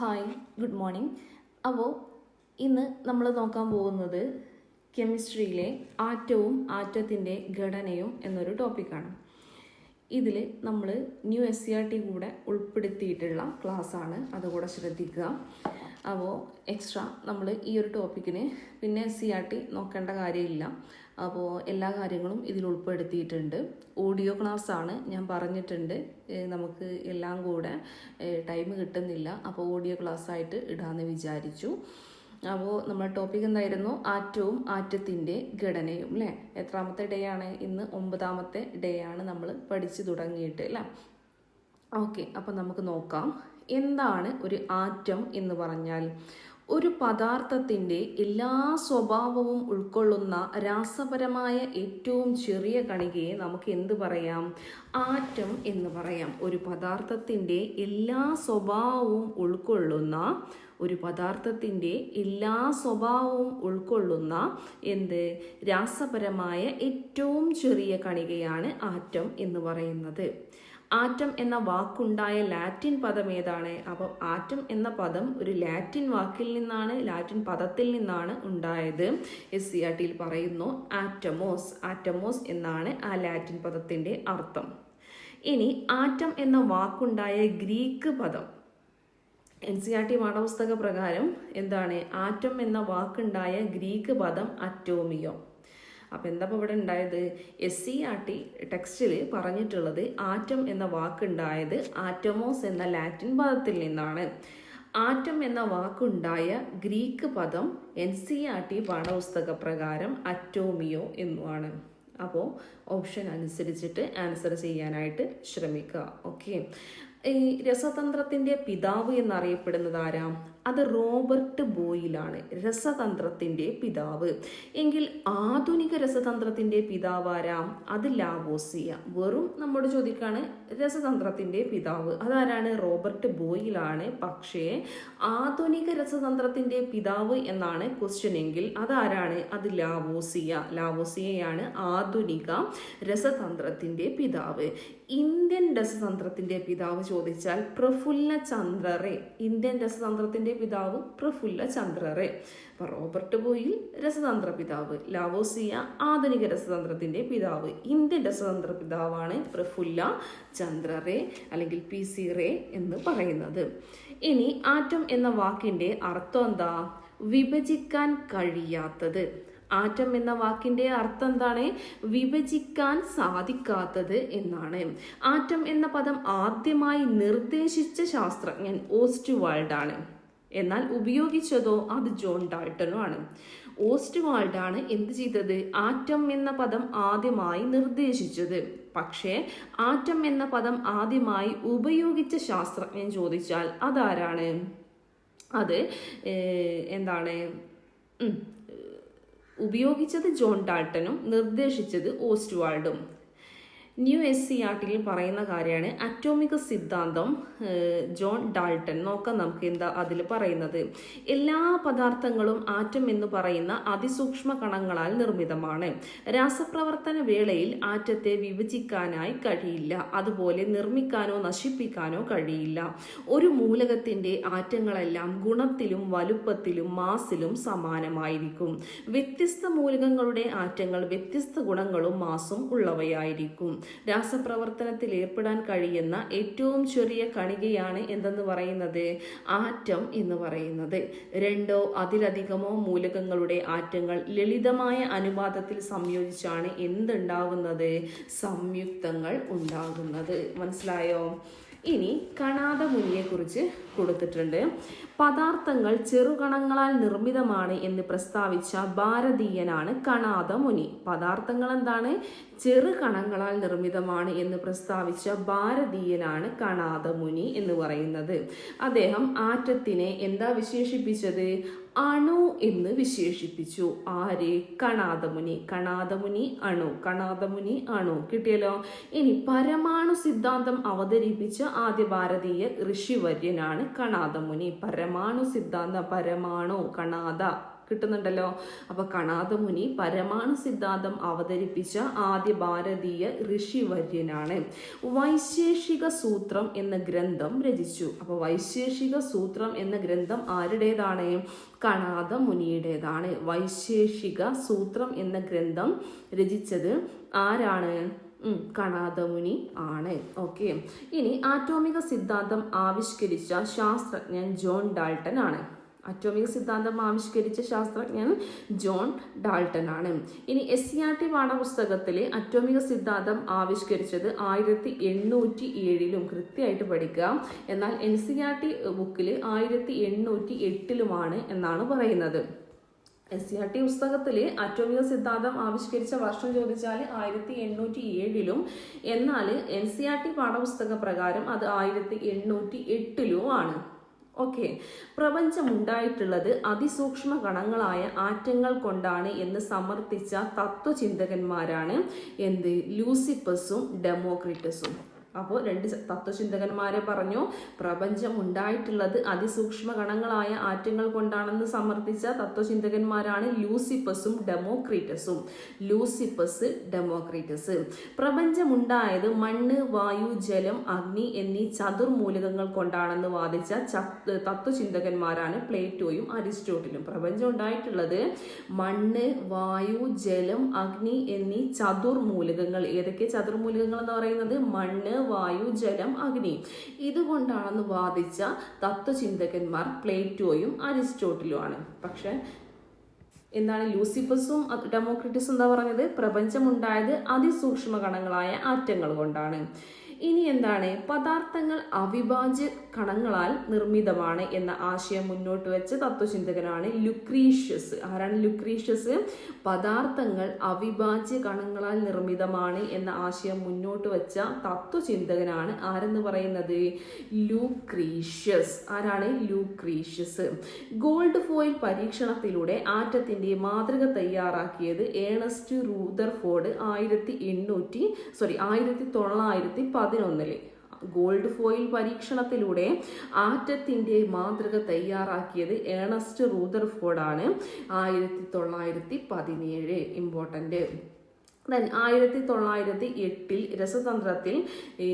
Hi good morning അപ്പോൾ ഇന്ന് നമ്മൾ നോക്കാൻ പോകുന്നത് കെമിസ്ട്രിയിലെ ആറ്റവും ആറ്റത്തിന്റെ ഘടനയും എന്നൊരു ടോപ്പിക്കാണ് ഇതിൽ നമ്മൾ new S C R T കൂടെ ഉൾപ്പെടുത്തിയിട്ടുള്ള ക്ലാസ്സാണ് അതുകൂടെ ശ്രദ്ധിക്കുക. അപ്പോൾ എക്സ്ട്രാ നമ്മൾ ഈ ഒരു ടോപ്പിക്കിന് പിന്നെ സി ആർ ടി നോക്കേണ്ട കാര്യമില്ല. അപ്പോൾ എല്ലാ കാര്യങ്ങളും ഇതിൽ ഉൾപ്പെടുത്തിയിട്ടുണ്ട്. ഓഡിയോ ക്ലാസ് ആണ് ഞാൻ പറഞ്ഞിട്ടുണ്ട്. നമുക്ക് എല്ലാം കൂടെ ടൈം കിട്ടുന്നില്ല. അപ്പോൾ ഓഡിയോ ക്ലാസ് ആയിട്ട് ഇടാമെന്ന് വിചാരിച്ചു. അപ്പോൾ നമ്മുടെ ടോപ്പിക് എന്തായിരുന്നു? ആറ്റവും ആറ്റത്തിന്റെ ഘടനയും അല്ലേ എത്രാമത്തെ ഡേ ആണ്? ഇന്ന് ഒമ്പതാമത്തെ ഡേ ആണ് നമ്മൾ പഠിച്ചു തുടങ്ങിയിട്ട് അല്ലേ ഓക്കെ അപ്പോൾ നമുക്ക് നോക്കാം. എന്താണ് ഒരു ആറ്റം എന്ന് പറഞ്ഞാൽ? ഒരു പദാർത്ഥത്തിന്റെ എല്ലാ സ്വഭാവവും ഉൾക്കൊള്ളുന്ന രാസപരമായ ഏറ്റവും ചെറിയ കണികയെ നമുക്ക് എന്ത് പറയാം? ആറ്റം എന്ന് പറയാം. ഒരു പദാർത്ഥത്തിന്റെ എല്ലാ സ്വഭാവവും ഉൾക്കൊള്ളുന്ന ഒരു പദാർത്ഥത്തിന്റെ എല്ലാ സ്വഭാവവും ഉൾക്കൊള്ളുന്ന എന്ത്? രാസപരമായ ഏറ്റവും ചെറിയ കണികയാണ് ആറ്റം എന്ന് പറയുന്നത്. ആറ്റം എന്ന വാക്കുണ്ടായ ലാറ്റിൻ പദം ഏതാണ്? അപ്പോൾ ആറ്റം എന്ന പദം ഒരു ലാറ്റിൻ വാക്കിൽ നിന്നാണ് ലാറ്റിൻ പദത്തിൽ നിന്നാണ് ഉണ്ടായത്. എസ് സി ആർ ടിയിൽ പറയുന്നു ആറ്റമോസ് ആറ്റമോസ് എന്നാണ് ആ ലാറ്റിൻ പദത്തിന്റെ അർത്ഥം. ഇനി ആറ്റം എന്ന വാക്കുണ്ടായ ഗ്രീക്ക് പദം. എൻ സി ആർ ടി പാഠപുസ്തക പ്രകാരം എന്താണ്? ആറ്റം എന്ന വാക്കുണ്ടായ ഗ്രീക്ക് പദം അറ്റോമിയോ. അപ്പം എന്താ ഇപ്പോൾ ഇവിടെ ഉണ്ടായത്? എസ് സി ആർ ടി ടെക്സ്റ്റിൽ പറഞ്ഞിട്ടുള്ളത് ആറ്റം എന്ന വാക്കുണ്ടായത് ആറ്റമോസ് എന്ന ലാറ്റിൻ പദത്തിൽ നിന്നാണ്. ആറ്റം എന്ന വാക്കുണ്ടായ ഗ്രീക്ക് പദം എൻ സി ആർ ടി പാഠപുസ്തക പ്രകാരം അറ്റോമിയോ എന്നുമാണ് അപ്പോൾ ഓപ്ഷൻ അനുസരിച്ചിട്ട് ആൻസർ ചെയ്യാനായിട്ട് ശ്രമിക്കുക. ഓക്കെ. ഈ രസതന്ത്രത്തിന്റെ പിതാവ് എന്നറിയപ്പെടുന്നത് ആരാ? അത് റോബർട്ട് ബോയിലാണ് രസതന്ത്രത്തിന്റെ പിതാവ്. എങ്കിൽ ആധുനിക രസതന്ത്രത്തിന്റെ പിതാവാരാം? അത് ലാവോസിയ. വെറും നമ്മോട് ചോദിക്കാണ് രസതന്ത്രത്തിന്റെ പിതാവ്. അതാരാണ്? റോബർട്ട് ബോയിലാണ്. പക്ഷേ ആധുനിക രസതന്ത്രത്തിന്റെ പിതാവ് എന്നാണ് ക്വസ്റ്റ്യൻ എങ്കിൽ അതാരാണ്? അത് ലാവോസിയ. ലാവോസിയയാണ് ആധുനിക രസതന്ത്രത്തിന്റെ പിതാവ്. ഇന്ത്യൻ രസതന്ത്രത്തിന്റെ പിതാവ് ചോദിച്ചാൽ പ്രഫുല്ല ചന്ദ്രറെ ഇന്ത്യൻ രസതന്ത്രത്തിന്റെ പിതാവ് പ്രഫുല്ല ചന്ദ്രറെ. അപ്പോൾ റോബർട്ട് ബോയിൽ രസതന്ത്ര പിതാവ് ലാവോസിയ ആധുനിക രസതന്ത്രത്തിന്റെ പിതാവ്. ഇന്ത്യൻ രസതന്ത്ര പിതാവാണ് പ്രഫുല്ല ചന്ദ്രറെ അല്ലെങ്കിൽ പി സി റേ എന്ന് പറയുന്നത്. ഇനി ആറ്റം എന്ന വാക്കിന്റെ അർത്ഥം എന്താ? വിഭജിക്കാൻ കഴിയാത്തത്. ആറ്റം എന്ന വാക്കിന്റെ അർത്ഥം എന്താണ്? വിഭജിക്കാൻ സാധിക്കാത്തത് എന്നാണ്. ആറ്റം എന്ന പദം ആദ്യമായി നിർദ്ദേശിച്ച ശാസ്ത്രജ്ഞൻ ഓസ്റ്റ് വാൾഡാണ്. എന്നാൽ ഉപയോഗിച്ചതോ അത് ജോൺ ഡാൾട്ടനുമാണ് ഓസ്റ്റ് വാൾഡാണ് എന്ത് ചെയ്തത്? ആറ്റം എന്ന പദം ആദ്യമായി നിർദ്ദേശിച്ചത്. പക്ഷേ ആറ്റം എന്ന പദം ആദ്യമായി ഉപയോഗിച്ച ശാസ്ത്രജ്ഞൻ ചോദിച്ചാൽ അതാരാണ്? അത് എന്താണ്? ഉപയോഗിച്ചത് ജോൺ ഡാൾട്ടനും നിർദ്ദേശിച്ചത് ഓസ്റ്റ്വാൾഡും ന്യൂ എസ് സി ആർട്ടിൽ പറയുന്ന കാര്യമാണ് അറ്റോമിക് സിദ്ധാന്തം ജോൺ ഡാൾട്ടൺ. നോക്കാം നമുക്ക് എന്താ അതിൽ പറയുന്നത്. എല്ലാ പദാർത്ഥങ്ങളും ആറ്റം എന്ന് പറയുന്ന അതിസൂക്ഷ്മ കണങ്ങളാൽ നിർമ്മിതമാണ്. രാസപ്രവർത്തന വേളയിൽ ആറ്റത്തെ വിഭജിക്കാനായി കഴിയില്ല. അതുപോലെ നിർമ്മിക്കാനോ നശിപ്പിക്കാനോ കഴിയില്ല. ഒരു മൂലകത്തിന്റെ ആറ്റങ്ങളെല്ലാം ഗുണത്തിലും വലുപ്പത്തിലും മാസിലും സമാനമായിരിക്കും. വ്യത്യസ്ത മൂലകങ്ങളുടെ ആറ്റങ്ങൾ വ്യത്യസ്ത ഗുണങ്ങളും മാസും ഉള്ളവയായിരിക്കും. രാസപ്രവർത്തനത്തിൽ ഏർപ്പെടാൻ കഴിയുന്ന ഏറ്റവും ചെറിയ കണികയാണ് എന്തെന്ന് പറയുന്നത്? ആറ്റം എന്ന് പറയുന്നത്. രണ്ടോ അതിലധികമോ മൂലകങ്ങളുടെ ആറ്റങ്ങൾ ലളിതമായ അനുപാതത്തിൽ സംയോജിച്ചാണ് എന്തുണ്ടാകുന്നത് സംയുക്തങ്ങൾ ഉണ്ടാകുന്നത്. മനസ്സിലായോ? ഇനി കണാത മുനിയെക്കുറിച്ച് കൊടുത്തിട്ടുണ്ട്. പദാർത്ഥങ്ങൾ ചെറുകണങ്ങളാൽ നിർമ്മിതമാണ് എന്ന് പ്രസ്താവിച്ച ഭാരതീയനാണ് കണാത മുനി. പദാർത്ഥങ്ങൾ എന്താണ്? ചെറുകണങ്ങളാൽ നിർമ്മിതമാണ് എന്ന് പ്രസ്താവിച്ച ഭാരതീയനാണ് കണാത മുനി എന്ന് പറയുന്നത്. അദ്ദേഹം ആറ്റത്തിനെ എന്താ വിശേഷിപ്പിച്ചത്? അണു എന്ന് വിശേഷിപ്പിച്ചു. ആര്? കണാദമുനി കണാദമുനി അണു. കണാദമുനി അണു. കിട്ടിയല്ലോ? ഇനി പരമാണു സിദ്ധാന്തം അവതരിപ്പിച്ച ആദ്യ ഭാരതീയ ഋഷിവര്യനാണ് കണാദമുനി പരമാണു സിദ്ധാന്തം. പരമാണു കണാദ കിട്ടുന്നുണ്ടല്ലോ. അപ്പൊ കണാദമുനി പരമാണു സിദ്ധാന്തം അവതരിപ്പിച്ച ആദ്യ ഭാരതീയ ഋഷിവര്യനാണ്. വൈശേഷിക സൂത്രം എന്ന ഗ്രന്ഥം രചിച്ചു. അപ്പൊ വൈശേഷിക സൂത്രം എന്ന ഗ്രന്ഥം ആരുടേതാണ്? കണാദ മുനിയുടേതാണ്. വൈശേഷിക സൂത്രം എന്ന ഗ്രന്ഥം രചിച്ചത് ആരാണ്? കണാദമുനി ആണ്. ഓക്കെ. ഇനി ആറ്റോമിക സിദ്ധാന്തം ആവിഷ്കരിച്ച ശാസ്ത്രജ്ഞൻ ജോൺ ഡാൾട്ടൻ ആണ് അറ്റോമിക സിദ്ധാന്തം ആവിഷ്കരിച്ച ശാസ്ത്രജ്ഞൻ ജോൺ ഡാൾട്ടൺ ആണ്. ഇനി എസ് സി ആർ ടി പാഠപുസ്തകത്തിലെ അറ്റോമിക സിദ്ധാന്തം ആവിഷ്കരിച്ചത് ആയിരത്തി എണ്ണൂറ്റി ഏഴിലും കൃത്യമായിട്ട് പഠിക്കുക. എന്നാൽ എൻ സി ആർ ടി ബുക്കിൽ ആയിരത്തി എണ്ണൂറ്റി എട്ടിലുമാണ് എന്നാണ് പറയുന്നത്. എസ് സി ആർ ടി പുസ്തകത്തിൽ അറ്റോമിക സിദ്ധാന്തം ആവിഷ്കരിച്ച വർഷം ചോദിച്ചാൽ ആയിരത്തി എണ്ണൂറ്റി ഏഴിലും എന്നാൽ എൻ സി ആർ ടി പാഠപുസ്തക പ്രകാരം അത് ആയിരത്തി എണ്ണൂറ്റി എട്ടിലും ആണ്. ഓക്കെ. പ്രപഞ്ചമുണ്ടായിട്ടുള്ളത് അതിസൂക്ഷ്മ കണങ്ങളായ ആറ്റങ്ങൾ കൊണ്ടാണ് എന്ന് സമർത്ഥിച്ച തത്വചിന്തകന്മാരാണ് എന്ത്? ലൂസിപ്പസും ഡെമോക്രിറ്റസും. അപ്പോൾ രണ്ട് തത്വചിന്തകന്മാരെ പറഞ്ഞു പ്രപഞ്ചം ഉണ്ടായിട്ടുള്ളത് അതിസൂക്ഷ്മ ഗണങ്ങളായ ആറ്റങ്ങൾ കൊണ്ടാണെന്ന് സമർത്ഥിച്ച തത്വചിന്തകന്മാരാണ് ലൂസിപ്പസും ഡെമോക്രീറ്റസും. ലൂസിപ്പസ് ഡെമോക്രീറ്റസ്. പ്രപഞ്ചമുണ്ടായത് മണ്ണ് വായു ജലം അഗ്നി എന്നീ ചതുർമൂലകങ്ങൾ കൊണ്ടാണെന്ന് വാദിച്ച തത്വചിന്തകന്മാരാണ് പ്ലേറ്റോയും അരിസ്റ്റോട്ടിലും. പ്രപഞ്ചം ഉണ്ടായിട്ടുള്ളത് മണ്ണ് വായു ജലം അഗ്നി എന്നീ ചതുർമൂലകങ്ങൾ. ഏതൊക്കെ ചതുർമൂലകങ്ങൾ എന്ന് പറയുന്നത്? മണ്ണ് വായു ജലം അഗ്നി. ഇതുകൊണ്ടാണെന്ന് വാദിച്ച തത്വചിന്തകന്മാർ പ്ലേറ്റോയും അരിസ്റ്റോട്ടിലുമാണ്. പക്ഷെ എന്താണ് ലൂസിഫസും ഡെമോക്രറ്റിസും എന്താ പറഞ്ഞത്? പ്രപഞ്ചമുണ്ടായത് അതിസൂക്ഷ്മ കണങ്ങളായ ആറ്റങ്ങൾ കൊണ്ടാണ്. ഇനി എന്താണ്? പദാർത്ഥങ്ങൾ അവിഭാജ്യ കണങ്ങളാൽ നിർമ്മിതമാണ് എന്ന ആശയം മുന്നോട്ട് വെച്ച തത്വചിന്തകനാണ് ലുക്രീഷ്യസ്. ആരാണ് ലുക്രീഷ്യസ്? പദാർത്ഥങ്ങൾ അവിഭാജ്യ കണങ്ങളാൽ നിർമ്മിതമാണ് എന്ന ആശയം മുന്നോട്ട് വെച്ച തത്വചിന്തകനാണ് ആരെന്ന് പറയുന്നത്? ലൂക്രീഷ്യസ്. ആരാണ്? ലൂക്രീഷ്യസ്. ഗോൾഡ് ഫോയിൽ പരീക്ഷണത്തിലൂടെ ആറ്റത്തിന്റെ മാതൃക തയ്യാറാക്കിയത് ഏണസ്റ്റ് റൂദർഫോർഡ് ആയിരത്തി എണ്ണൂറ്റി സോറി ആയിരത്തി തൊള്ളായിരത്തി പതിനൊന്നിൽ. ഗോൾഡ് ഫോയിൽ പരീക്ഷണത്തിലൂടെ ആറ്റത്തിന്റെ മാതൃക തയ്യാറാക്കിയത് ഏണസ്റ്റ് റൂദർഫോർഡ് ആണ് ആയിരത്തി തൊള്ളായിരത്തി പതിനേഴ് ഇമ്പോർട്ടന്റ് ദെൻ ആയിരത്തി തൊള്ളായിരത്തി എട്ടിൽ രസതന്ത്രത്തിൽ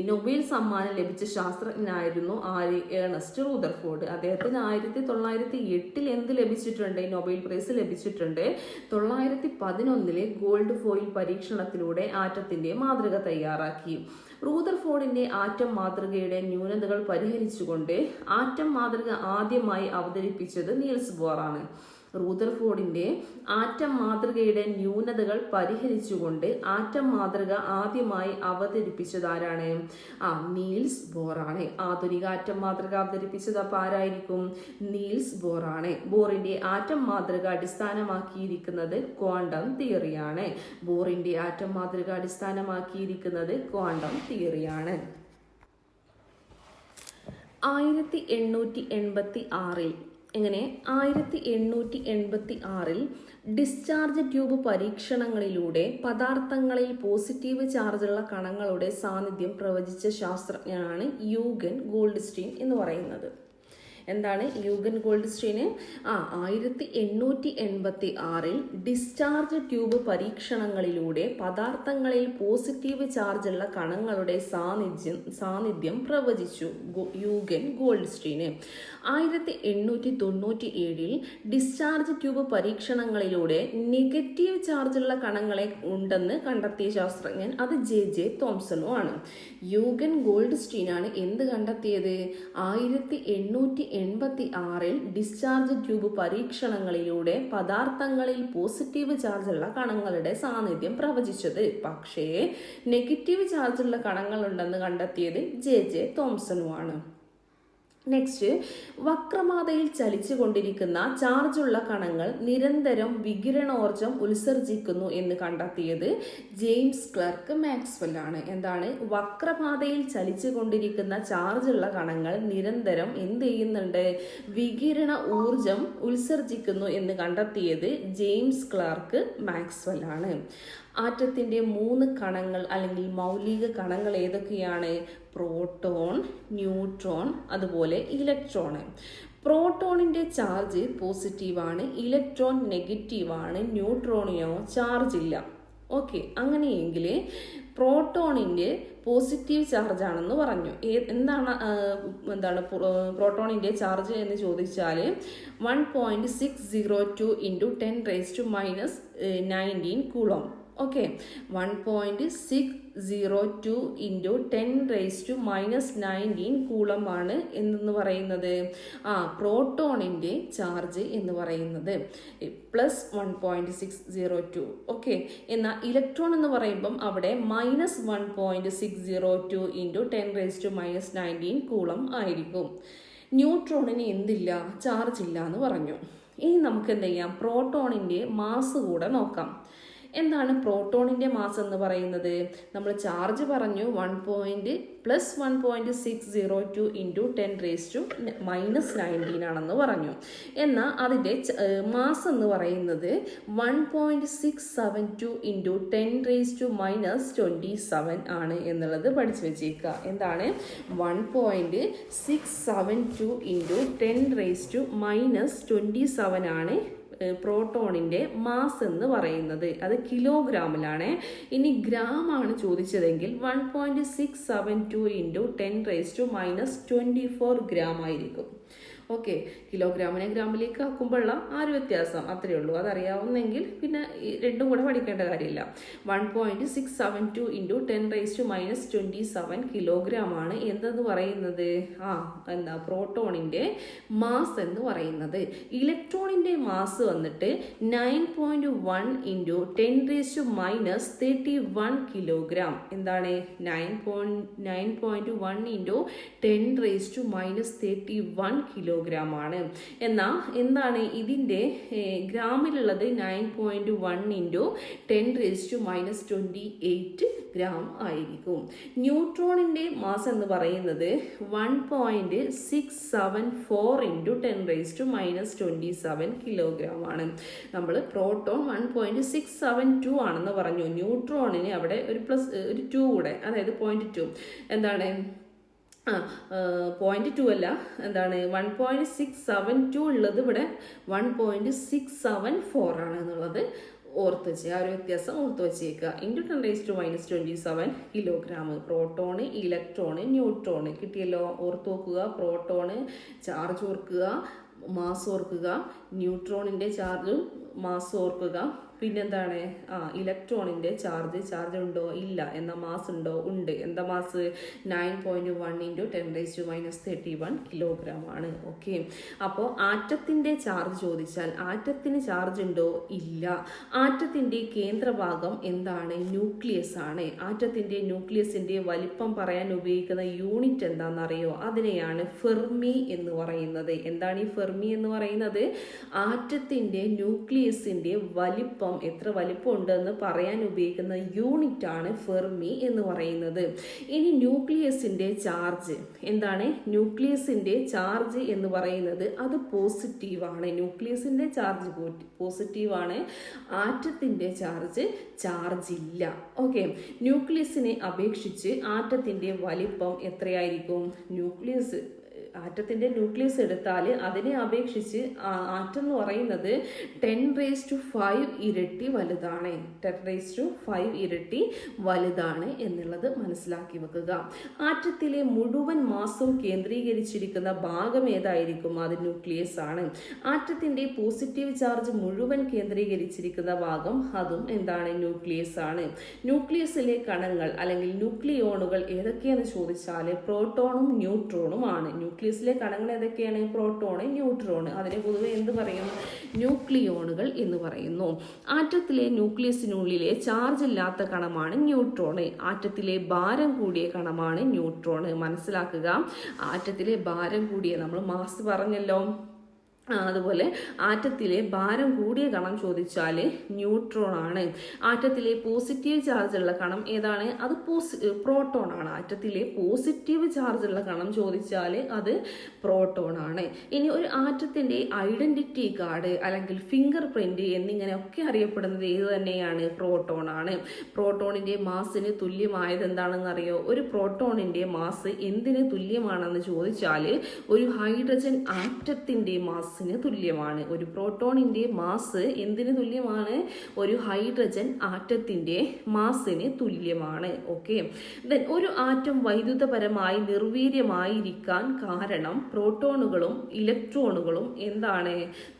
നൊബേൽ സമ്മാനം ലഭിച്ച ശാസ്ത്രജ്ഞനായിരുന്നു ആര്? ഏണസ്റ്റ് റൂദർഫോർഡ് അദ്ദേഹത്തിന് ആയിരത്തി തൊള്ളായിരത്തി എട്ടിൽ എന്ത് ലഭിച്ചിട്ടുണ്ട്? നൊബേൽ പ്രൈസ് ലഭിച്ചിട്ടുണ്ട്. തൊള്ളായിരത്തി പതിനൊന്നിലെ ഗോൾഡ് ഫോയിൽ പരീക്ഷണത്തിലൂടെ ആറ്റത്തിന്റെ മാതൃക തയ്യാറാക്കി. റൂദർഫോർഡിന്റെ ആറ്റം മാതൃകയുടെ ന്യൂനതകൾ പരിഹരിച്ചുകൊണ്ട് ആറ്റം മാതൃക ആദ്യമായി അവതരിപ്പിച്ചത് നീൽസ് ബോറാണ്. റൂദർഫോർഡിന്റെ ആറ്റം മാതൃകയുടെ ന്യൂനതകൾ പരിഹരിച്ചുകൊണ്ട് ആറ്റം മാതൃക ആദ്യമായി അവതരിപ്പിച്ചത് ആരാണ് ആ നീൽസ് ബോറാണ്. ആധുനിക ആറ്റം മാതൃക അവതരിപ്പിച്ചത് അപ്പൊ ആരായിരിക്കും? നീൽസ് ബോറാണ്. ബോറിന്റെ ആറ്റം മാതൃക അടിസ്ഥാനമാക്കിയിരിക്കുന്നത് ക്വാണ്ടം തിയറിയാണ്. ബോറിന്റെ ആറ്റം മാതൃക അടിസ്ഥാനമാക്കിയിരിക്കുന്നത് ക്വാണ്ടം തിയറിയാണ്. ആയിരത്തി എണ്ണൂറ്റി എൺപത്തി ആറിൽ എങ്ങനെ ആയിരത്തി എണ്ണൂറ്റി എൺപത്തി ആറിൽ ഡിസ്ചാർജ് ട്യൂബ് പരീക്ഷണങ്ങളിലൂടെ പദാർത്ഥങ്ങളിൽ പോസിറ്റീവ് ചാർജുള്ള കണങ്ങളുടെ സാന്നിധ്യം പ്രവചിച്ച ശാസ്ത്രജ്ഞനാണ് യൂഗൻ ഗോൾഡ് ഗോൾഡ്സ്റ്റീൻ എന്ന് പറയുന്നത്. എന്താണ് യൂഗൻ ഗോൾഡ് സ്റ്റീന് ആ ആയിരത്തി എണ്ണൂറ്റി എൺപത്തി ആറിൽ ഡിസ്ചാർജ് ട്യൂബ് പരീക്ഷണങ്ങളിലൂടെ പദാർത്ഥങ്ങളിൽ പോസിറ്റീവ് ചാർജുള്ള കണങ്ങളുടെ സാന്നിധ്യം സാന്നിധ്യം പ്രവചിച്ചു യൂഗൻ ഗോൾഡ് ഗോൾഡ്സ്റ്റീന്. ആയിരത്തി എണ്ണൂറ്റി തൊണ്ണൂറ്റി ഏഴിൽ ഡിസ്ചാർജ് ട്യൂബ് പരീക്ഷണങ്ങളിലൂടെ നെഗറ്റീവ് ചാർജുള്ള കണങ്ങളെ ഉണ്ടെന്ന് കണ്ടെത്തിയ ശാസ്ത്രജ്ഞൻ അത് ജെ ജെ തോംസണും ആണ്. യൂഗൻ ഗോൾഡ് സ്റ്റീനാണ് എന്ത് കണ്ടെത്തിയത്? ആയിരത്തി എണ്ണൂറ്റി എൺപത്തി ആറിൽ ഡിസ്ചാർജ് ട്യൂബ് പരീക്ഷണങ്ങളിലൂടെ പദാർത്ഥങ്ങളിൽ പോസിറ്റീവ് ചാർജുള്ള കണങ്ങളുടെ സാന്നിധ്യം പ്രവചിച്ചത്. പക്ഷേ നെഗറ്റീവ് ചാർജുള്ള കണങ്ങളുണ്ടെന്ന് കണ്ടെത്തിയത് ജെ ജെ തോംസണുമാണ് നെക്സ്റ്റ് വക്രമാതയിൽ ചലിച്ചുകൊണ്ടിരിക്കുന്ന ചാർജുള്ള കണങ്ങൾ നിരന്തരം വികിരണോർജം ഉത്സർജിക്കുന്നു എന്ന് കണ്ടെത്തിയത് ജെയിംസ് ക്ലർക്ക് മാക്സ്വെൽ ആണ് എന്താണ്? വക്രപാതയിൽ ചലിച്ചുകൊണ്ടിരിക്കുന്ന ചാർജുള്ള കണങ്ങൾ നിരന്തരം എന്ത് ചെയ്യുന്നുണ്ട്? വികിരണ ഊർജം ഉത്സർജിക്കുന്നു എന്ന് കണ്ടെത്തിയത് ജെയിംസ് ക്ലാർക്ക് മാക്സ്വെൽ ആണ് ആറ്റത്തിന്റെ മൂന്ന് കണങ്ങൾ അല്ലെങ്കിൽ മൗലിക കണങ്ങൾ ഏതൊക്കെയാണ്? പ്രോട്ടോൺ ന്യൂട്രോൺ അതുപോലെ ഇലക്ട്രോൺ. പ്രോട്ടോണിന്റെ ചാർജ് പോസിറ്റീവാണ് ഇലക്ട്രോൺ നെഗറ്റീവാണ് ന്യൂട്രോണിനോ ചാർജ് ഇല്ല. ഓക്കെ അങ്ങനെയെങ്കിൽ പ്രോട്ടോണിന്റെ പോസിറ്റീവ് ചാർജ് ആണെന്ന് പറഞ്ഞു. എന്താണ് എന്താണ് പ്രോട്ടോണിന്റെ ചാർജ് എന്ന് ചോദിച്ചാൽ one point six zero two into ten raise to minus nineteen coulomb okay one point six zero two into ten raise to minus nineteen കൂളമാണ് എന്തെന്ന് പറയുന്നത്? ആ പ്രോട്ടോണിന്റെ ചാർജ് എന്ന് പറയുന്നത്. Plus one point six zero two okay എന്നാൽ electron എന്ന് പറയുമ്പം അവിടെ minus one point six zero two into ten raise to minus nineteen coulomb ആയിരിക്കും. ന്യൂട്രോണിന് എന്തില്ല? ചാർജ് ഇല്ല എന്ന് പറഞ്ഞു. ഇനി നമുക്ക് എന്ത് ചെയ്യാം പ്രോട്ടോണിന്റെ മാസ് കൂടെ നോക്കാം. എന്താണ് പ്രോട്ടോണിന്റെ മാസ് എന്ന് പറയുന്നത്? നമ്മൾ ചാർജ് പറഞ്ഞു one point plus one point six zero two into ten raise to minus nineteen ആണെന്ന് പറഞ്ഞു. എന്നാൽ അതിന്റെ മാസ് എന്ന് പറയുന്നത് one point six seven two into ten raise to minus twenty seven ആണ് എന്നുള്ളത് പഠിച്ചു വെച്ചേക്കുക എന്താണ്? One point six seven two into ten raise to minus twenty seven ആണ് പ്രോട്ടോണിന്റെ മാസ് എന്ന് പറയുന്നത്. അത് കിലോഗ്രാമിലാണ്. ഇനി ഗ്രാമാണ് ചോദിച്ചതെങ്കിൽ one point six seven two into ten raise to minus twenty four gram ആയിരിക്കും. ഓക്കെ കിലോഗ്രാമിനെ ഗ്രാമിലേക്ക് ആക്കുമ്പോഴുള്ള ആ ഒരു വ്യത്യാസം അത്രയേ ഉള്ളൂ. അതറിയാവുന്നെങ്കിൽ പിന്നെ രണ്ടും കൂടെ പഠിക്കേണ്ട കാര്യമില്ല. One point six seven two into ten raise to minus twenty seven kilogram ആണ് എന്തെന്ന് പറയുന്നത്? ആ എന്താ പ്രോട്ടോണിന്റെ മാസ് എന്ന് പറയുന്നത്. ഇലക്ട്രോണിന്റെ മാസ് വന്നിട്ട് nine point one into ten raise to minus thirty one kilogram എന്താണ്? Nine point nine point one into ten raise to minus thirty one kilogram ആണ്. എന്നാൽ എന്താണ് ഇതിന്റെ ഗ്രാമിലുള്ളത് nine point one into ten raise to minus twenty eight gram ആയിരിക്കും. ന്യൂട്രോണിന്റെ mass എന്ന് പറയുന്നത് one point six seven four into ten raise to minus twenty seven kilogram ആണ്. നമ്മൾ proton one point six seven two ആണെന്ന് പറഞ്ഞു. ന്യൂട്രോണിന് അവിടെ ഒരു പ്ലസ് ഒരു ടു കൂടെ അതായത് പോയിന്റ് ടു എന്താണ്? പോയിന്റ് ടു അല്ല. എന്താണ്? One point six seven two ഉള്ളത് ഇവിടെ one point six seven four ആണ് എന്നുള്ളത് ഓർത്ത് വെച്ച്. ആ ഒരു വ്യത്യാസം ഓർത്ത് വെച്ചേക്കുക. Into ten raise to minus twenty seven kilogram proton electron neutron കിട്ടിയല്ലോ. ഓർത്ത് നോക്കുക. പ്രോട്ടോണ് ചാർജ് ഓർക്കുക. മാസ് ഓർക്കുക. ന്യൂട്രോണിന്റെ ചാർജും മാസ് ഓർക്കുക. പിന്നെന്താണ്? ആ ഇലക്ട്രോണിന്റെ ചാർജ് ചാർജ് ഉണ്ടോ? ഇല്ല. എന്ന മാസ് ഉണ്ടോ? ഉണ്ട്. എന്താ mass nine point one into ten raise to minus thirty one kilogram ആണ്. ഓക്കെ അപ്പോൾ ആറ്റത്തിന്റെ ചാർജ് ചോദിച്ചാൽ ആറ്റത്തിന് ചാർജ് ഉണ്ടോ? ഇല്ല. ആറ്റത്തിന്റെ കേന്ദ്രഭാഗം എന്താണ്? ന്യൂക്ലിയസ് ആണ്. ആറ്റത്തിന്റെ ന്യൂക്ലിയസിന്റെ വലിപ്പം പറയാൻ ഉപയോഗിക്കുന്ന യൂണിറ്റ് എന്താണെന്നറിയോ? അതിനെയാണ് ഫെർമി എന്ന് പറയുന്നത്. എന്താണ് ഈ ഫെർമി എന്ന് പറയുന്നത്? ആറ്റത്തിന്റെ ന്യൂക്ലിയസിന്റെ വലിപ്പം എത്ര വലിപ്പം ഉണ്ടെന്ന് പറയാൻ ഉപയോഗിക്കുന്ന യൂണിറ്റ് ആണ് ഫെർമി എന്ന് പറയുന്നത്. ഇനി ന്യൂക്ലിയസിന്റെ ചാർജ്. എന്താണ്? ന്യൂക്ലിയസിന്റെ ചാർജ് എന്ന് പറയുന്നത് അത് പോസിറ്റീവാണ്. ന്യൂക്ലിയസിന്റെ ചാർജ് പോസിറ്റീവാണ്. ആറ്റത്തിന്റെ ചാർജ് ചാർജ് ഇല്ല ഓക്കെ. ന്യൂക്ലിയസിനെ അപേക്ഷിച്ച് ആറ്റത്തിന്റെ വലിപ്പം എത്രയായിരിക്കും? ന്യൂക്ലിയസ് ആറ്റത്തിന്റെ ന്യൂക്ലിയസ് എടുത്താൽ അതിനെ അപേക്ഷിച്ച് ആറ്റം എന്ന് പറയുന്നത് ടെൻ റേസ് ടു ഫൈവ് ഇരട്ടി വലുതാണ്. ടെൻ റേസ് ടു ഫൈവ് ഇരട്ടി വലുതാണ് എന്നുള്ളത് മനസ്സിലാക്കി വെക്കുക. ആറ്റത്തിലെ മുഴുവൻ മാസവും കേന്ദ്രീകരിച്ചിരിക്കുന്ന ഭാഗം ഏതായിരിക്കും? അത് ന്യൂക്ലിയസ് ആണ്. ആറ്റത്തിന്റെ പോസിറ്റീവ് ചാർജ് മുഴുവൻ കേന്ദ്രീകരിച്ചിരിക്കുന്ന ഭാഗം അതും എന്താണ്? ന്യൂക്ലിയസ് ആണ്. ന്യൂക്ലിയസിലെ കണങ്ങൾ അല്ലെങ്കിൽ ന്യൂക്ലിയോണുകൾ ഏതൊക്കെയെന്ന് ചോദിച്ചാൽ പ്രോട്ടോണും ന്യൂട്രോണും ആണ്. ന്യൂക്ലിയസിലെ കണങ്ങൾ ഏതൊക്കെയാണ്? Proton neutron. അതിനെ പൊതുവെ എന്ത് പറയും ന്യൂക്ലിയോണുകൾ എന്ന് പറയുന്നു. ആറ്റത്തിലെ ന്യൂക്ലിയസിനുള്ളിലെ ചാർജ് ഇല്ലാത്ത കണമാണ് ന്യൂട്രോണ്. ആറ്റത്തിലെ ഭാരം കൂടിയ കണമാണ് ന്യൂട്രോണ്. മനസ്സിലാക്കുക. ആറ്റത്തിലെ ഭാരം കൂടിയ നമ്മൾ മാസ് പറഞ്ഞല്ലോ. അതുപോലെ ആറ്റത്തിലെ ഭാരം കൂടിയ കണം ചോദിച്ചാൽ ന്യൂട്രോൺ ആണ്. ആറ്റത്തിലെ പോസിറ്റീവ് ചാർജ് ഉള്ള കണം ഏതാണ്? അത് പോസി പ്രോട്ടോൺ ആണ്. ആറ്റത്തിലെ പോസിറ്റീവ് ചാർജ് ഉള്ള കണം ചോദിച്ചാൽ അത് പ്രോട്ടോൺ ആണ്. ഇനി ഒരു ആറ്റത്തിന്റെ ഐഡന്റിറ്റി കാർഡ് അല്ലെങ്കിൽ ഫിംഗർ പ്രിന്റ് എന്നിങ്ങനെയൊക്കെ അറിയപ്പെടുന്നത് ഏത് തന്നെയാണ്? പ്രോട്ടോൺ ആണ്. പ്രോട്ടോണിന്റെ മാസിന് തുല്യമായത് എന്താണെന്ന് അറിയോ ഒരു പ്രോട്ടോണിന്റെ മാസ് എന്തിന് തുല്യമാണെന്ന് ചോദിച്ചാൽ ഒരു ഹൈഡ്രജൻ ആറ്റത്തിന്റെ മാസിന് തുല്യമാണ്. ഒരു പ്രോട്ടോണിന്റെ മാസ് എന്തിന് തുല്യമാണ്? ഒരു ഹൈഡ്രജൻ ആറ്റത്തിന്റെ മാസിന് തുല്യമാണ്. ഓക്കെ. ദെൻ ഒരു ആറ്റം വൈദ്യുതപരമായി നിർവീര്യമായിരിക്കാൻ കാരണം പ്രോട്ടോണുകളും ഇലക്ട്രോണുകളും എന്താണ്?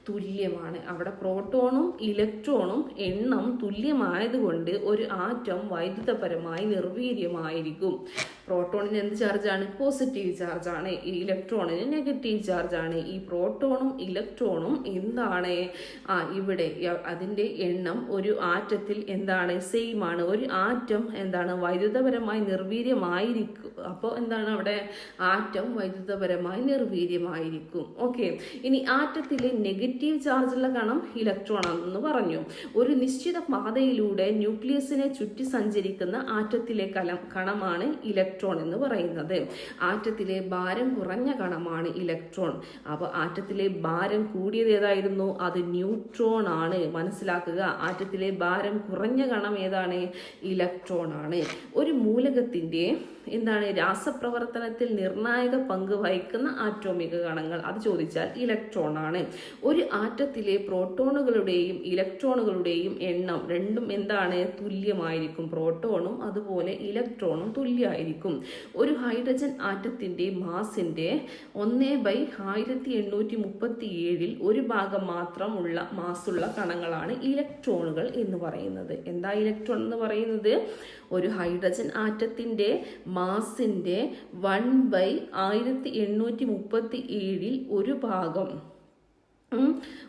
തുല്യമാണ്. അവിടെ പ്രോട്ടോണും ഇലക്ട്രോണും എണ്ണം തുല്യമായതുകൊണ്ട് ഒരു ആറ്റം വൈദ്യുതപരമായി നിർവീര്യമായിരിക്കും. പ്രോട്ടോണിന് എന്ത് ചാർജാണ്? പോസിറ്റീവ് ചാർജാണ്. ഇലക്ട്രോണിന് നെഗറ്റീവ് ചാർജാണ്. ഈ പ്രോട്ടോണും ഇലക്ട്രോണും എന്താണ്? ആ ഇവിടെ അതിന്റെ എണ്ണം ഒരു ആറ്റത്തിൽ എന്താണ്? സെയിം ആണ്. ഒരു ആറ്റം എന്താണ്? വൈദ്യുതപരമായി നിർവീര്യമായിരിക്കും. അപ്പോൾ എന്താണ് അവിടെ? ആറ്റം വൈദ്യുതപരമായി നിർവീര്യമായിരിക്കും. ഓക്കെ. ഇനി ആറ്റത്തിലെ നെഗറ്റീവ് ചാർജുള്ള കണം ഇലക്ട്രോൺ ആണെന്ന് പറഞ്ഞു. ഒരു നിശ്ചിത പാതയിലൂടെ ന്യൂക്ലിയസിനെ ചുറ്റി സഞ്ചരിക്കുന്ന ആറ്റത്തിലെ കലം കണമാണ് ഇലക്ട്രോൺ എന്ന് പറയുന്നത്. ആറ്റത്തിലെ ഭാരം കുറഞ്ഞ കണമാണ് ഇലക്ട്രോൺ. അപ്പോൾ ആറ്റത്തിലെ ഭാരം കൂടിയത് ഏതായിരുന്നു? അത് ന്യൂട്രോൺ ആണ് മനസ്സിലാക്കുക ആറ്റത്തിലെ ഭാരം കുറഞ്ഞ കണം ഏതാണ്? ഇലക്ട്രോൺ ആണ് ഒരു മൂലകത്തിന്റെ എന്താണ് രാസപ്രവർത്തനത്തിൽ നിർണായക പങ്ക് വഹിക്കുന്ന ആറ്റോമിക കണങ്ങൾ? അത് ചോദിച്ചാൽ ഇലക്ട്രോൺ ആണ്. ഒരു ആറ്റത്തിലെ പ്രോട്ടോണുകളുടെയും ഇലക്ട്രോണുകളുടെയും എണ്ണം രണ്ടും എന്താണ്? തുല്യമായിരിക്കും. പ്രോട്ടോണും അതുപോലെ ഇലക്ട്രോണും തുല്യമായിരിക്കും. ഒരു ഹൈഡ്രജൻ ആറ്റത്തിന്റെ മാസിന്റെ ഒന്ന് ബൈ ആയിരത്തി എണ്ണൂറ്റി മുപ്പത്തി ഏഴിൽ ഒരു ഭാഗം മാത്രമുള്ള മാസുള്ള കണങ്ങളാണ് ഇലക്ട്രോണുകൾ എന്ന് പറയുന്നത്. എന്താ ഇലക്ട്രോൺ എന്ന് പറയുന്നത്? ഒരു ഹൈഡ്രജൻ ആറ്റത്തിന്റെ മാസിന്റെ വൺ ബൈ ആയിരത്തി എണ്ണൂറ്റി മുപ്പത്തി ഏഴിൽ ഒരു ഭാഗം.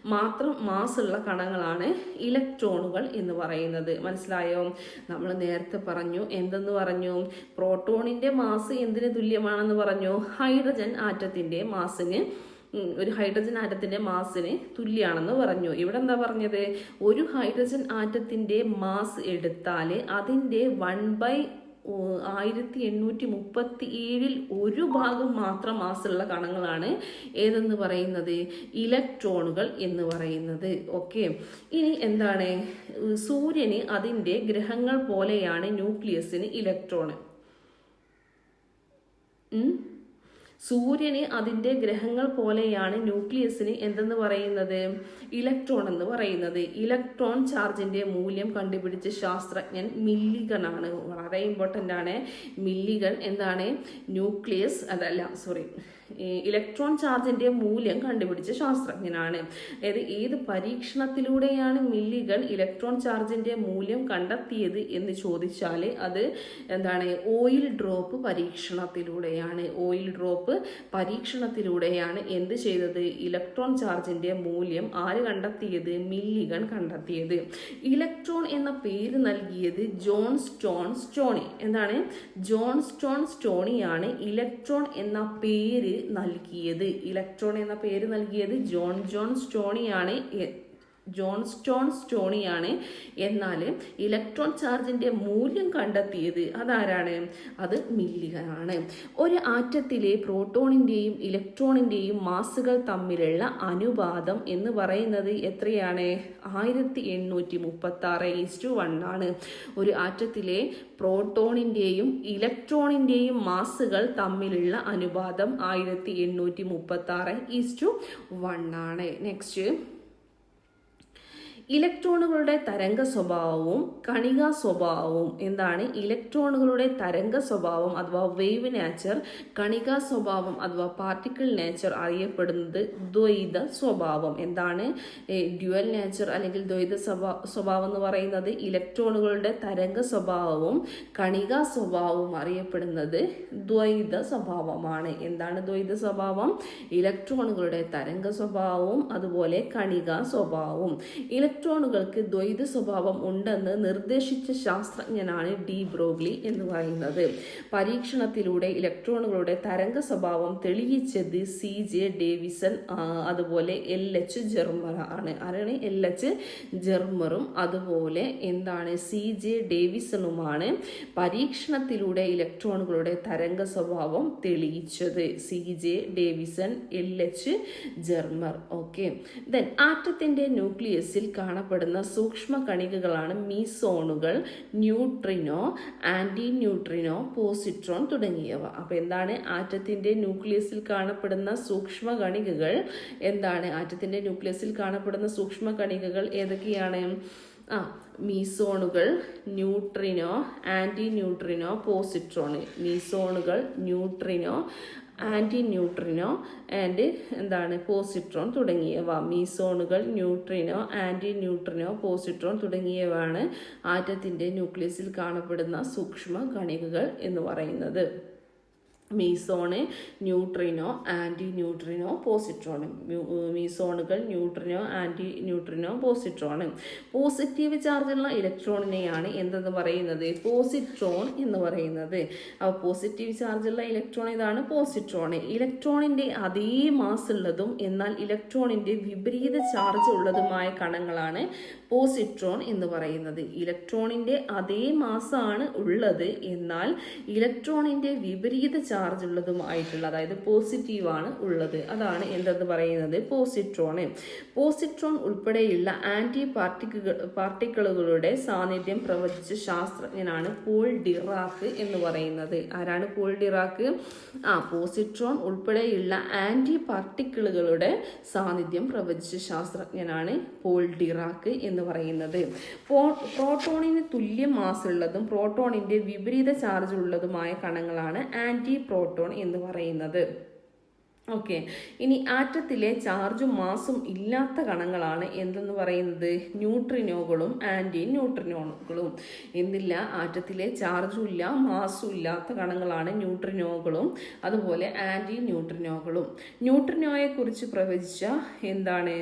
മാത്രം മാസുള്ള കണങ്ങളാണ് ഇലക്ട്രോണുകൾ എന്ന് പറയുന്നത്. മനസ്സിലായോ? നമ്മൾ നേരത്തെ പറഞ്ഞു എന്തെന്ന് പറഞ്ഞു? പ്രോട്ടോണിന്റെ മാസ് എന്തിന് തുല്യമാണെന്ന് പറഞ്ഞു. ഹൈഡ്രജൻ ആറ്റത്തിന്റെ മാസിന് ഒരു ഹൈഡ്രജൻ ആറ്റത്തിന്റെ മാസിന് തുല്യമാണെന്ന് പറഞ്ഞു. ഇവിടെ എന്താ പറഞ്ഞത്? ഒരു ഹൈഡ്രജൻ ആറ്റത്തിന്റെ മാസ് എടുത്താൽ അതിന്റെ വൺ ബൈ ആയിരത്തി എണ്ണൂറ്റി മുപ്പത്തി ഏഴിൽ ഒരു ഭാഗം മാത്രം മാസുള്ള കണങ്ങളാണ് ഏതെന്ന് പറയുന്നത്? ഇലക്ട്രോണുകൾ എന്ന് പറയുന്നത്. ഓക്കെ. ഇനി എന്താണ്? സൂര്യന് അതിന്റെ ഗ്രഹങ്ങൾ പോലെയാണ് ന്യൂക്ലിയസിന് ഇലക്ട്രോൺ? സൂര്യന് അതിന്റെ ഗ്രഹങ്ങൾ പോലെയാണ് ന്യൂക്ലിയസിന് എന്തെന്ന് പറയുന്നത്? ഇലക്ട്രോൺ എന്ന് പറയുന്നത്. ഇലക്ട്രോൺ ചാർജിന്റെ മൂല്യം കണ്ടുപിടിച്ച ശാസ്ത്രജ്ഞൻ മില്ലിഗൺ ആണ്. വളരെ ഇമ്പോർട്ടന്റ് ആണ്. മില്ലിഗൺ എന്താണ്? ന്യൂക്ലിയസ് അതല്ല സോറി ഇലക്ട്രോൺ ചാർജിന്റെ മൂല്യം കണ്ടുപിടിച്ച ശാസ്ത്രജ്ഞനാണ്. അതായത് ഏത് പരീക്ഷണത്തിലൂടെയാണ് മില്ലികൾ ഇലക്ട്രോൺ ചാർജിന്റെ മൂല്യം കണ്ടെത്തിയത് എന്ന് ചോദിച്ചാൽ അത് എന്താണ് ഓയിൽ ഡ്രോപ്പ് പരീക്ഷണത്തിലൂടെയാണ്. ഓയിൽ ഡ്രോപ്പ് പരീക്ഷണത്തിലൂടെയാണ് എന്ത് ചെയ്തത്? ഇലക്ട്രോൺ ചാർജിന്റെ മൂല്യം ആര് കണ്ടെത്തിയത്? മില്ലികൾ കണ്ടെത്തിയത്. ഇലക്ട്രോൺ എന്ന പേര് നൽകിയത് ജോൺ സ്റ്റോൺ സ്റ്റോണി. എന്താണ്? ജോൺ സ്റ്റോൺ സ്റ്റോണിയാണ് ഇലക്ട്രോൺ എന്ന പേര് നൽകിയത്. ഇലക്ട്രോൺ എന്ന പേര് നൽകിയത് ജോൺ ജോൺ സ്റ്റോണിയാണ്. എ- ജോൺ സ്റ്റോൺ സ്റ്റോണിയാണ് എന്നാൽ ഇലക്ട്രോൺ ചാർജിന്റെ മൂല്യം കണ്ടെത്തിയത് അതാരാണ്? അത് മില്ലിയാണ്. ഒരു ആറ്റത്തിലെ പ്രോട്ടോണിന്റെയും ഇലക്ട്രോണിന്റെയും മാസുകൾ തമ്മിലുള്ള അനുപാതം എന്ന് പറയുന്നത് എത്രയാണ്? ആയിരത്തി എണ്ണൂറ്റി മുപ്പത്തി ആറ് ഈസ്റ്റു വൺ ആണ്. ഒരു ആറ്റത്തിലെ പ്രോട്ടോണിന്റെയും ഇലക്ട്രോണിന്റെയും മാസുകൾ തമ്മിലുള്ള അനുപാതം ആയിരത്തി എണ്ണൂറ്റി മുപ്പത്തി ആറ് ഈസ്റ്റു വൺ ആണ്. നെക്സ്റ്റ്. ഇലക്ട്രോണുകളുടെ തരംഗ സ്വഭാവവും കണിക സ്വഭാവവും എന്താണ്? ഇലക്ട്രോണുകളുടെ തരംഗ സ്വഭാവം അഥവാ വേവ് നേച്ചർ കണിക സ്വഭാവം അഥവാ പാർട്ടിക്കിൾ നേച്ചർ അറിയപ്പെടുന്നത് ദ്വൈത സ്വഭാവം. എന്താണ്? ഡ്യുവൽ നേച്ചർ അല്ലെങ്കിൽ ദ്വൈത സ്വഭാവ എന്ന് പറയുന്നത് ഇലക്ട്രോണുകളുടെ തരംഗ സ്വഭാവവും കണിക സ്വഭാവവും അറിയപ്പെടുന്നത് ദ്വൈത സ്വഭാവമാണ്. എന്താണ് ദ്വൈത സ്വഭാവം? ഇലക്ട്രോണുകളുടെ തരംഗ സ്വഭാവവും അതുപോലെ കണിക സ്വഭാവവും. ഇലക്ട്രോൺ ഇലക്ട്രോണുകൾക്ക് ദ്വൈത സ്വഭാവം ഉണ്ടെന്ന് നിർദ്ദേശിച്ച ശാസ്ത്രജ്ഞനാണ് ഡി ബ്രോഗ്ലി എന്ന് പറയുന്നത്. പരീക്ഷണത്തിലൂടെ ഇലക്ട്രോണുകളുടെ തരംഗ സ്വഭാവം തെളിയിച്ചത് സി ജെ ഡേവിസൺ അതുപോലെ എൽ എച്ച് ജെർമർ ആണ്. ആരാണ്? എൽ എച്ച് ജെർമറും അതുപോലെ എന്താണ്? സി ജെ ഡേവിസണുമാണ് പരീക്ഷണത്തിലൂടെ ഇലക്ട്രോണുകളുടെ തരംഗ സ്വഭാവം തെളിയിച്ചത്. C J Davisson L H Germer. Okay. Then ആറ്റത്തിന്റെ ന്യൂക്ലിയസിൽ കാണപ്പെടുന്ന സൂക്ഷ്മ കണികകളാണ് മീസോണുകൾ ന്യൂട്രിനോ ആന്റി ന്യൂട്രിനോ പോസിട്രോൺ തുടങ്ങിയവ. അപ്പോൾ എന്താണ് ആറ്റത്തിന്റെ ന്യൂക്ലിയസിൽ കാണപ്പെടുന്ന സൂക്ഷ്മ കണികകൾ എന്താണ് ആറ്റത്തിന്റെ ന്യൂക്ലിയസിൽ കാണപ്പെടുന്ന സൂക്ഷ്മ കണികകൾ ഏതൊക്കെയാണ്? ആ മീസോണുകൾ ന്യൂട്രിനോ ആന്റി ന്യൂട്രിനോ പോസിട്രോൺ. മീസോണുകൾ ന്യൂട്രിനോ ആന്റി ന്യൂട്രിനോ ആൻഡ് എന്താണ് പോസിട്രോൺ തുടങ്ങിയവ. മീസോണുകൾ ന്യൂട്രിനോ ആന്റി ന്യൂട്രിനോ പോസിട്രോൺ തുടങ്ങിയവയാണ് ആറ്റത്തിന്റെ ന്യൂക്ലിയസിൽ കാണപ്പെടുന്ന സൂക്ഷ്മ കണികകൾ എന്ന് പറയുന്നത്. Meson neutrino anti neutrino positron മീസോണുകൾ neutrino anti neutrino positron positive ചാർജുള്ള ഇലക്ട്രോണിനെയാണ് എന്തെന്ന് പറയുന്നത്? പോസിട്രോൺ എന്ന് പറയുന്നത്. അപ്പോൾ പോസിറ്റീവ് ചാർജുള്ള ഇലക്ട്രോൺ ഇതാണ് പോസിട്രോൺ ഇലക്ട്രോണിന്റെ അതേ മാസ് ഉള്ളതും എന്നാൽ ഇലക്ട്രോണിന്റെ വിപരീത ചാർജ് ഉള്ളതുമായ കണങ്ങളാണ് പോസിട്രോൺ എന്ന് പറയുന്നത്. ഇലക്ട്രോണിന്റെ അതേ മാസാണ് ഉള്ളത്. എന്നാൽ ഇലക്ട്രോണിന്റെ വിപരീത ചാർജ് ഉള്ളതുമായിട്ടുള്ള അതായത് പോസിറ്റീവാണ് ഉള്ളത്. അതാണ് എന്തെന്ന് പറയുന്നത്? പോസിട്രോൺ പോസിട്രോൺ ഉൾപ്പെടെയുള്ള ആന്റി പാർട്ടിക്കുകൾ പാർട്ടിക്കിളുകളുടെ സാന്നിധ്യം പ്രവചിച്ച ശാസ്ത്രജ്ഞനാണ് പോൾ ഡിറാക്ക് എന്ന് പറയുന്നത്. ആരാണ് പോൾ ഡിറാക്ക്? ആ പോസിട്രോൺ ഉൾപ്പെടെയുള്ള ആന്റി പാർട്ടിക്കിളുകളുടെ സാന്നിധ്യം പ്രവചിച്ച ശാസ്ത്രജ്ഞനാണ് പോൾ ഡിറാക്ക് എന്ന് പറയുന്നത്. പ്രോട്ടോണിന് തുല്യ മാസുള്ളതും പ്രോട്ടോണിന്റെ വിപരീത ചാർജ് ഉള്ളതുമായ കണങ്ങളാണ് ആന്റി പ്രോട്ടോൺ എന്ന് പറയുന്നത്. ഓക്കെ. ഇനി ആറ്റത്തിലെ ചാർജും മാസും ഇല്ലാത്ത കണങ്ങളാണ് എന്തെന്ന് പറയുന്നത്? ന്യൂട്രിനോകളും ആന്റി ന്യൂട്രിനോകളും എന്തില്ല? ആറ്റത്തിലെ ചാർജും ഇല്ല മാസും ഇല്ലാത്ത കണങ്ങളാണ് ന്യൂട്രിനോകളും അതുപോലെ ആന്റി ന്യൂട്രിനോകളും ന്യൂട്രിനോയെക്കുറിച്ച് പ്രവചിച്ച എന്താണ്?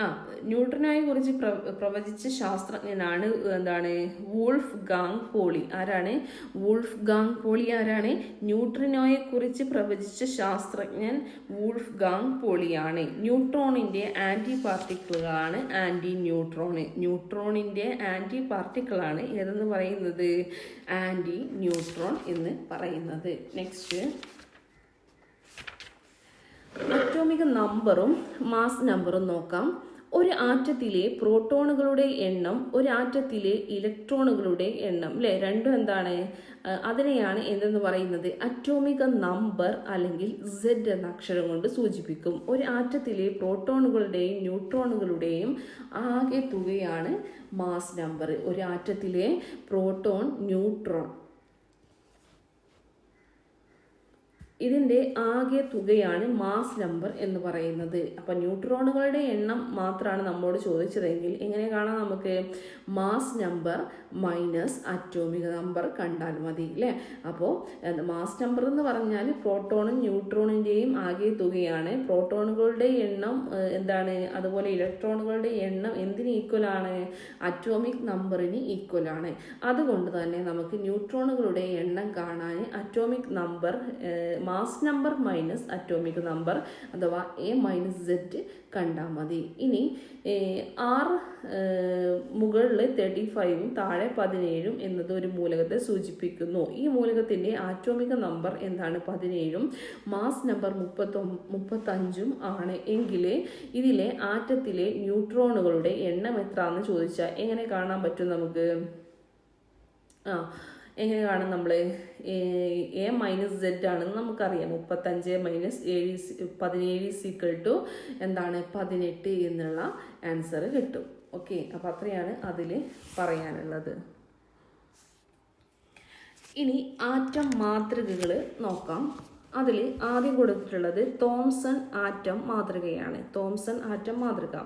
ആ ന്യൂട്ടനായി കുറിച്ച് പ്ര- പ്രവചിച്ച ശാസ്ത്രജ്ഞനാണ് എന്താണ് വൂൾഫ് ഗാങ് പോളി. ആരാണ്? വൂൾഫ് ഗാങ് പോളി ആരാണ്? ന്യൂട്രിനോയെ കുറിച്ച് പ്രവചിച്ച ശാസ്ത്രജ്ഞൻ വൂൾഫ് ഗാങ് പോളിയാണ്. ന്യൂട്രോണിന്റെ ആന്റി പാർട്ടിക്കിളുകളാണ് ആന്റി ന്യൂട്രോണ് ന്യൂട്രോണിന്റെ ആന്റി പാർട്ടിക്കിളാണ് ഏതെന്ന് പറയുന്നത്? ആന്റി ന്യൂട്രോൺ എന്ന് പറയുന്നത്. നെക്സ്റ്റ് അറ്റോമിക് നമ്പറും മാസ് നമ്പറും നോക്കാം. ഒരു ആറ്റത്തിലെ പ്രോട്ടോണുകളുടെ എണ്ണം ഒരു ആറ്റത്തിലെ ഇലക്ട്രോണുകളുടെ എണ്ണം അല്ലേ രണ്ടും എന്താണ്? അതിനെയാണ് എന്തെന്ന് പറയുന്നത്? അറ്റോമിക നമ്പർ അല്ലെങ്കിൽ സെഡ് എന്ന അക്ഷരം കൊണ്ട് സൂചിപ്പിക്കും. ഒരു ആറ്റത്തിലെ പ്രോട്ടോണുകളുടെയും ന്യൂട്രോണുകളുടെയും ആകെ തുകയാണ് മാസ് നമ്പർ. ഒരു ആറ്റത്തിലെ പ്രോട്ടോൺ ന്യൂട്രോൺ. ഇതിന്റെ ആകെ തുകയാണ് മാസ് നമ്പർ എന്ന് പറയുന്നത്. അപ്പം ന്യൂട്രോണുകളുടെ എണ്ണം മാത്രമാണ് നമ്മോട് ചോദിച്ചതെങ്കിൽ എങ്ങനെ കാണാം നമുക്ക് mass number minus atomic number കണ്ടാൽ മതി അല്ലേ അപ്പോൾ മാസ് നമ്പർ എന്ന് പറഞ്ഞാൽ പ്രോട്ടോണും ന്യൂട്രോണിന്റെയും ആകെ തുകയാണ്. പ്രോട്ടോണുകളുടെ എണ്ണം എന്താണ്? അതുപോലെ ഇലക്ട്രോണുകളുടെ എണ്ണം എന്തിന് ഈക്വലാണ് അറ്റോമിക് നമ്പറിന് ഈക്വലാണ് അതുകൊണ്ട് തന്നെ നമുക്ക് ന്യൂട്രോണുകളുടെ എണ്ണം കാണാൻ atomic number mass number minus atomic number അഥവാ എ മൈനസ് സെറ്റ് കണ്ടാൽ മതി. ഇനി ആറ് മുകളിൽ തേർട്ടി ഫൈവും താഴെ പതിനേഴും എന്നത് ഒരു മൂലകത്തെ സൂചിപ്പിക്കുന്നു. ഈ മൂലകത്തിന്റെ ആറ്റോമിക നമ്പർ എന്താണ്? പതിനേഴും മാസ് നമ്പർ മുപ്പത്തൊ മുപ്പത്തഞ്ചും ആണ്. എങ്കിൽ ഇതിലെ ആറ്റത്തിലെ ന്യൂട്രോണുകളുടെ എണ്ണം എത്ര എന്ന് ചോദിച്ചാൽ എങ്ങനെ കാണാൻ പറ്റും നമുക്ക്? ആ എങ്ങനെ കാണും നമ്മൾ എ മൈനസ് സെഡ് ആണെന്ന് നമുക്കറിയാം. മുപ്പത്തഞ്ച് മൈനസ് ഏഴ് പതിനേഴ് സീക്വൽ ടു എന്താണ്? പതിനെട്ട് എന്നുള്ള ആൻസർ കിട്ടും. ഓക്കെ അപ്പോൾ അത്രയാണ് അതിൽ പറയാനുള്ളത്. ഇനി ആറ്റം മാതൃകകൾ നോക്കാം. അതിൽ ആദ്യം കൊടുത്തിട്ടുള്ളത് തോംസൺ ആറ്റം മാതൃകയാണ്. തോംസൺ ആറ്റം മാതൃക.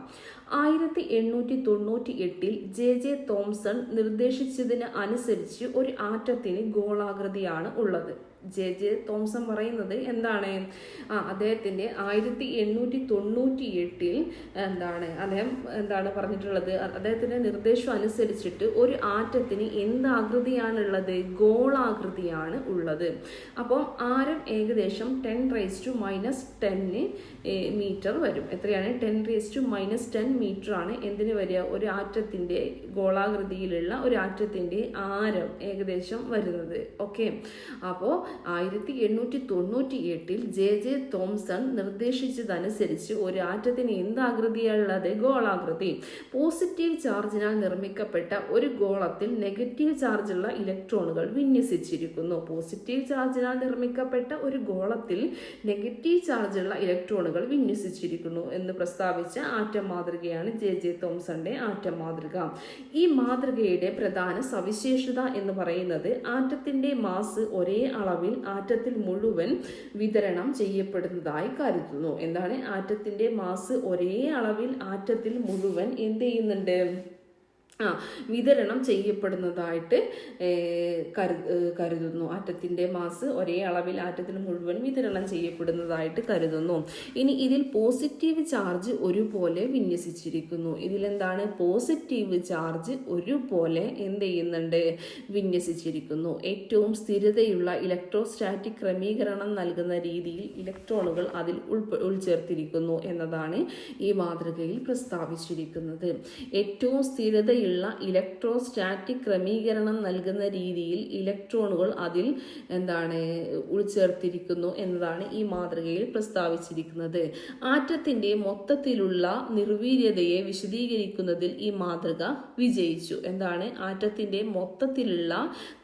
ആയിരത്തി എണ്ണൂറ്റി തൊണ്ണൂറ്റി എട്ടിൽ ജെ ജെ തോംസൺ നിർദ്ദേശിച്ചതിന് അനുസരിച്ച് ഒരു ആറ്റത്തിന് ഗോളാകൃതിയാണ് ഉള്ളത്. ജെ ജെ തോംസൺ പറയുന്നത് എന്താണ്? ആ അദ്ദേഹത്തിന്റെ ആയിരത്തി എണ്ണൂറ്റി തൊണ്ണൂറ്റി എട്ടിൽ എന്താണ്? അദ്ദേഹം എന്താണ് പറഞ്ഞിട്ടുള്ളത്? അദ്ദേഹത്തിന്റെ നിർദ്ദേശം അനുസരിച്ചിട്ട് ഒരു ആറ്റത്തിന് എന്ത് ആകൃതിയാണുള്ളത് ഗോളാകൃതിയാണ് ഉള്ളത്. അപ്പം ആരം ഏകദേശം ടെൻ റേസ് ടു മൈനസ് ടെന്ന് മീറ്റർ വരും. എത്രയാണ്? Ten raise to minus ten metre ആണ് എന്തിന് വരിക? ഒരു ആറ്റത്തിന്റെ ഗോളാകൃതിയിലുള്ള ഒരു ആറ്റത്തിന്റെ ആരം ഏകദേശം വരുന്നത്. ഓക്കെ. അപ്പോൾ ആയിരത്തി എണ്ണൂറ്റി തൊണ്ണൂറ്റി എട്ടിൽ ജെ ജെ തോംസൺ നിർദ്ദേശിച്ചതനുസരിച്ച് ഒരു ആറ്റത്തിന് എന്ത് ആകൃതിയുള്ളത് ഗോളാകൃതി. പോസിറ്റീവ് ചാർജിനാൽ നിർമ്മിക്കപ്പെട്ട ഒരു ഗോളത്തിൽ നെഗറ്റീവ് ചാർജുള്ള ഇലക്ട്രോണുകൾ വിന്യസിച്ചിരിക്കുന്നു. പോസിറ്റീവ് ചാർജിനാൽ നിർമ്മിക്കപ്പെട്ട ഒരു ഗോളത്തിൽ നെഗറ്റീവ് ചാർജുള്ള ഇലക്ട്രോണുകൾ വിന്യസിച്ചിരിക്കുന്നു എന്ന് പ്രസ്താവിച്ച ആറ്റം മാതൃകയാണ് ജെ ജെ തോംസന്റെ ആറ്റം മാതൃക ഈ മാതൃകയുടെ പ്രധാന സവിശേഷത എന്ന് പറയുന്നത് ആറ്റത്തിന്റെ മാസ് ഒരേ അളവിൽ ആറ്റത്തിൽ മുഴുവൻ വിതരണം ചെയ്യപ്പെടുന്നതായി കരുതുന്നു. എന്താണ്? ആറ്റത്തിന്റെ മാസ് ഒരേ അളവിൽ ആറ്റത്തിൽ മുഴുവൻ എന്ത് ചെയ്യുന്നുണ്ട്? ആ വിതരണം ചെയ്യപ്പെടുന്നതായിട്ട് കരു കരുതുന്നു. ആറ്റത്തിന്റെ മാസ് ഒരേ അളവിൽ ആറ്റത്തിന് മുഴുവൻ വിതരണം ചെയ്യപ്പെടുന്നതായിട്ട് കരുതുന്നു. ഇനി ഇതിൽ പോസിറ്റീവ് ചാർജ് ഒരുപോലെ വിന്യസിച്ചിരിക്കുന്നു. ഇതിലെന്താണ്? പോസിറ്റീവ് ചാർജ് ഒരുപോലെ എന്ത് ചെയ്യുന്നുണ്ട്? വിന്യസിച്ചിരിക്കുന്നു. ഏറ്റവും സ്ഥിരതയുള്ള ഇലക്ട്രോസ്റ്റാറ്റിക് ക്രമീകരണം നൽകുന്ന രീതിയിൽ ഇലക്ട്രോണുകൾ അതിൽ ഉൾപ്പെ ഉൾച്ചേർത്തിരിക്കുന്നു എന്നതാണ് ഈ മാതൃകയിൽ പ്രസ്താവിച്ചിരിക്കുന്നത്. ഏറ്റവും സ്ഥിരതയുള്ള ഇലക്ട്രോസ്റ്റാറ്റിക് ക്രമീകരണം നൽകുന്ന രീതിയിൽ ഇലക്ട്രോണുകൾ അതിൽ എന്താണ് ഉൾച്ചേർത്തിരിക്കുന്നു എന്നതാണ് ഈ മാതൃകയിൽ പ്രസ്താവിച്ചിരിക്കുന്നത്. ആറ്റത്തിന്റെ മൊത്തത്തിലുള്ള നിർവീര്യതയെ വിശദീകരിക്കുന്നതിൽ ഈ മാതൃക വിജയിച്ചു. എന്താണ്? ആറ്റത്തിന്റെ മൊത്തത്തിലുള്ള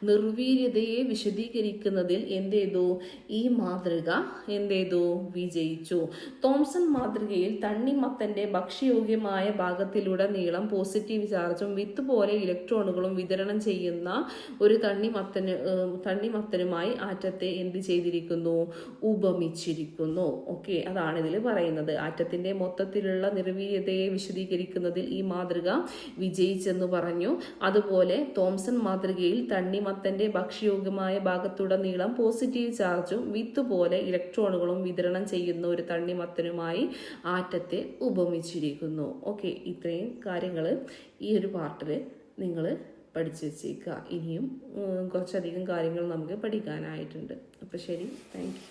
നിർവീര്യതയെ വിശദീകരിക്കുന്നതിൽ എന്ത് ചെയ്തു ഈ മാതൃക എന്ത് ചെയ്തു വിജയിച്ചു. തോംസൺ മാതൃകയിൽ തണ്ണിമത്തന്റെ ഭക്ഷ്യയോഗ്യമായ ഭാഗത്തിലൂടെ നീളം പോസിറ്റീവ് ചാർജും വിത്ത് പോലെ ഇലക്ട്രോണുകളും വിതരണം ചെയ്യുന്ന ഒരു തണ്ണിമത്തന് തണ്ണിമത്തനുമായി ആറ്റത്തെ എന്ത് ചെയ്തിരിക്കുന്നു? ഉപമിച്ചിരിക്കുന്നു. ഓക്കെ അതാണ് ഇതിൽ പറയുന്നത്. ആറ്റത്തിന്റെ മൊത്തത്തിലുള്ള നിർവീര്യതയെ വിശദീകരിക്കുന്നതിൽ ഈ മാതൃക വിജയിച്ചെന്ന് പറഞ്ഞു. അതുപോലെ തോംസൺ മാതൃകയിൽ തണ്ണിമത്തന്റെ ഭക്ഷ്യയോഗ്യമായ ഭാഗത്തുടനീളം പോസിറ്റീവ് ചാർജും വിത്ത് പോലെ ഇലക്ട്രോണുകളും വിതരണം ചെയ്യുന്ന ഒരു തണ്ണിമത്തനുമായി ആറ്റത്തെ ഉപമിച്ചിരിക്കുന്നു. ഓക്കെ ഇത്രയും കാര്യങ്ങൾ ഈ ഒരു പാർട്ടിൽ നിങ്ങൾ പഠിച്ചു വെച്ചേക്കുക. ഇനിയും കുറച്ചധികം കാര്യങ്ങൾ നമുക്ക് പഠിക്കാനായിട്ടുണ്ട്. അപ്പോൾ ശരി. താങ്ക്